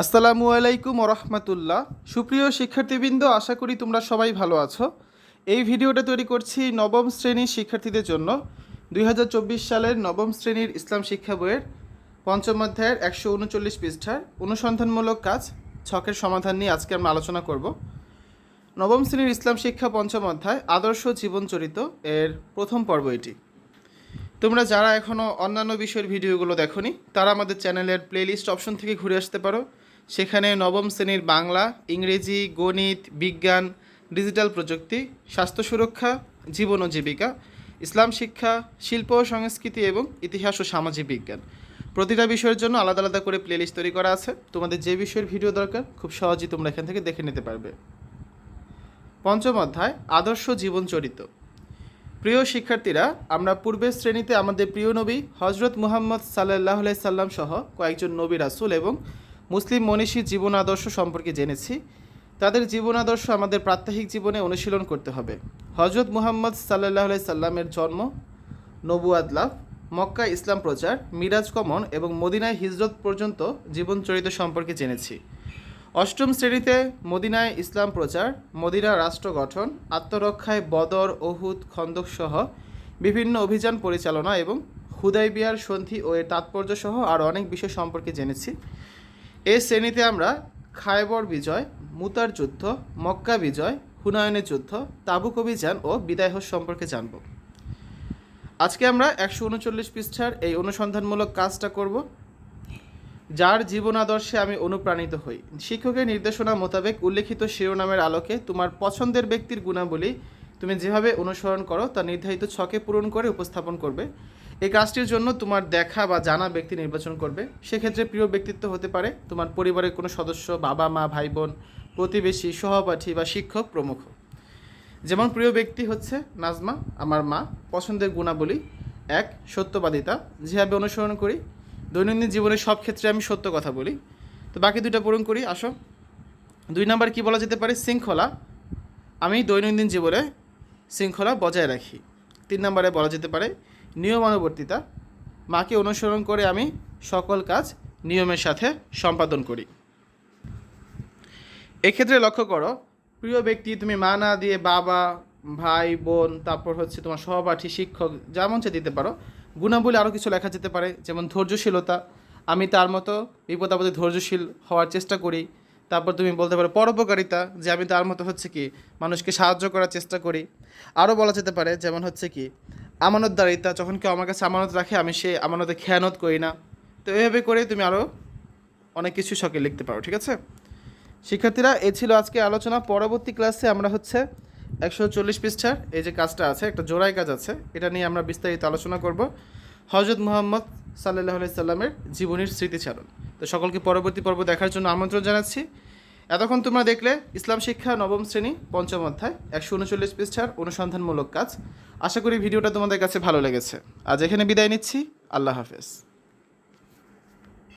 আসসালামু আলাইকুম রহমতুল্লাহ সুপ্রিয় শিক্ষার্থীবৃন্দ, আশা করি তোমরা সবাই ভালো আছো। এই ভিডিওটা তৈরি করছি নবম শ্রেণির শিক্ষার্থীদের জন্য। দুই হাজার চব্বিশ সালের নবম শ্রেণির ইসলাম শিক্ষা বইয়ের পঞ্চম অধ্যায়ের একশো উনচল্লিশ পৃষ্ঠার অনুসন্ধানমূলক কাজ ছকের সমাধান নিয়ে আজকে আমরা আলোচনা করব। নবম শ্রেণির ইসলাম শিক্ষা পঞ্চম অধ্যায়, আদর্শ জীবনচরিত এর প্রথম পর্ব এটি। তোমরা যারা এখনও অন্যান্য বিষয়ের ভিডিওগুলো দেখোনি, তারা আমাদের চ্যানেলের প্লেলিস্ট অপশন থেকে ঘুরে আসতে পারো। সেখানে নবম শ্রেণির বাংলা, ইংরেজি, গণিত, বিজ্ঞান, ডিজিটাল প্রযুক্তি, স্বাস্থ্য সুরক্ষা, জীবন ও জীবিকা, ইসলাম শিক্ষা, শিল্প ও সংস্কৃতি এবং ইতিহাস ও সামাজিক বিজ্ঞান। প্রতিটা বিষয়ের জন্য আলাদা আলাদা করে প্লেলিস্ট তৈরি করা আছে। তোমাদের যে বিষয়ের ভিডিও দরকার, খুব সহজেই তোমরা এখান থেকে দেখে নিতে পারবে। পঞ্চম অধ্যায়, আদর্শ জীবন চরিত প্রিয় শিক্ষার্থীরা, আমরা পূর্বের শ্রেণীতে আমাদের প্রিয় নবী হজরত মুহাম্মদ সাল্লাহ সাল্লাম সহ কয়েকজন নবী রাসুল এবং মুসলিম মনীষীর জীবন আদর্শ সম্পর্কে জেনেছি। তাদের জীবন আদর্শ আমাদের প্রাত্যহিক জীবনে অনুশীলন করতে হবে। হজরত মুহাম্মদ সাল্লাহ সাল্লামের জন্ম, নবুয়াদ লাভ, মক্কা ইসলাম প্রচার, মিরাজ কমন এবং মদিনায় হিজরত পর্যন্ত জীবন চরিত সম্পর্কে জেনেছি। অষ্টম শ্রেণীতে মদিনায় ইসলাম প্রচার, মদিনা রাষ্ট্র গঠন, আত্মরক্ষায় বদর, ওহুদ, খন্দক সহ বিভিন্ন অভিযান পরিচালনা এবং হুদাইবিয়ার সন্ধি ও এর তাৎপর্য সহ আরও অনেক বিষয় সম্পর্কে জেনেছি। এই শ্রেণীতে আমরা খায়বর বিজয়, মুতার যুদ্ধ, মক্কা বিজয় হুনায়নের যুদ্ধ, তাবুক অভিযান ও বিদায় হোস সম্পর্কে জানব। আজকে আমরা একশো উনচল্লিশ পৃষ্ঠার এই অনুসন্ধানমূলক কাজটা করব, যার জীবন আদর্শে আমি অনুপ্রাণিত হই। শিক্ষকের নির্দেশনা মোতাবেক উল্লেখিত শিরোনামের আলোকে তোমার পছন্দের ব্যক্তির গুণাবলী তুমি যেভাবে অনুসরণ করো তা নির্ধারিত ছকে পূরণ করে উপস্থাপন করবে। এই কাজটির জন্য তোমার দেখা বা জানা ব্যক্তি নির্বাচন করবে। সেক্ষেত্রে প্রিয় ব্যক্তিত্ব হতে পারে তোমার পরিবারের কোনো সদস্য, বাবা, মা, ভাই, বোন, প্রতিবেশী, সহপাঠী বা শিক্ষক প্রমুখ। যেমন প্রিয় ব্যক্তি হচ্ছে নাজমা, আমার মা। পছন্দের গুণাবলী এক, সত্যবাদিতা। যেভাবে অনুসরণ করি, দৈনন্দিন জীবনের সব ক্ষেত্রে আমি সত্য কথা বলি। তো বাকি দুইটা পূরণ করি, আসো। দুই নাম্বার কি বলা যেতে পারে? শৃঙ্খলা। আমি দৈনন্দিন জীবনে শৃঙ্খলা বজায় রাখি। তিন নম্বরে বলা যেতে পারে, নিয়মানুবর্তিতা। মাকে অনুসরণ করে আমি সকল কাজ নিয়মের সাথে সম্পাদন করি। এক্ষেত্রে লক্ষ্য করো, প্রিয় ব্যক্তি, তুমি মা না দিয়ে বাবা, ভাই, বোন, তারপর হচ্ছে তোমার সহপাঠী, শিক্ষক যেমন চে দিতে পারো। গুণাবলী আরও কিছু লেখা যেতে পারে, যেমন ধৈর্যশীলতা। আমি তার মতো বিপদ আপদে ধৈর্যশীল হওয়ার চেষ্টা করি। তারপর তুমি বলতে পারো পরোপকারিতা, যে আমি তার মতো হচ্ছে কি, মানুষকে সাহায্য করার চেষ্টা করি। আরও বলা যেতে পারে, যেমন হচ্ছে কি, আমানতদারিতা, যখন কেউ আমার কাছে আমানত রাখে, আমি সে আমানতে খেয়ানত করি না। তো এইভাবে করে তুমি আরও অনেক কিছু শখে লিখতে পারো, ঠিক আছে? শিক্ষার্থীরা, এ ছিল আজকে আলোচনা। পরবর্তী ক্লাসে আমরা হচ্ছে একশো চল্লিশ পৃষ্ঠার এই যে কাজটা আছে, একটা জোড়াই কাজ আছে, এটা নিয়ে আমরা বিস্তারিত আলোচনা করব। হজরত মোহাম্মদ সাল্লাহ সাল্লামের জীবনীর স্মৃতিচারণ। তো সকলকে পরবর্তী পর্ব দেখার জন্য আমন্ত্রণ জানাচ্ছি। এতক্ষণ তোমরা দেখলে ইসলাম শিক্ষা নবম শ্রেণি, পঞ্চম অধ্যায়, একশো উনচল্লিশ পৃষ্ঠার অনুসন্ধানমূলক কাজ। আশা করি ভিডিওটা তোমাদের কাছে ভালো লেগেছে। আজ এখানে বিদায় নিচ্ছি। আল্লাহ হাফেজ।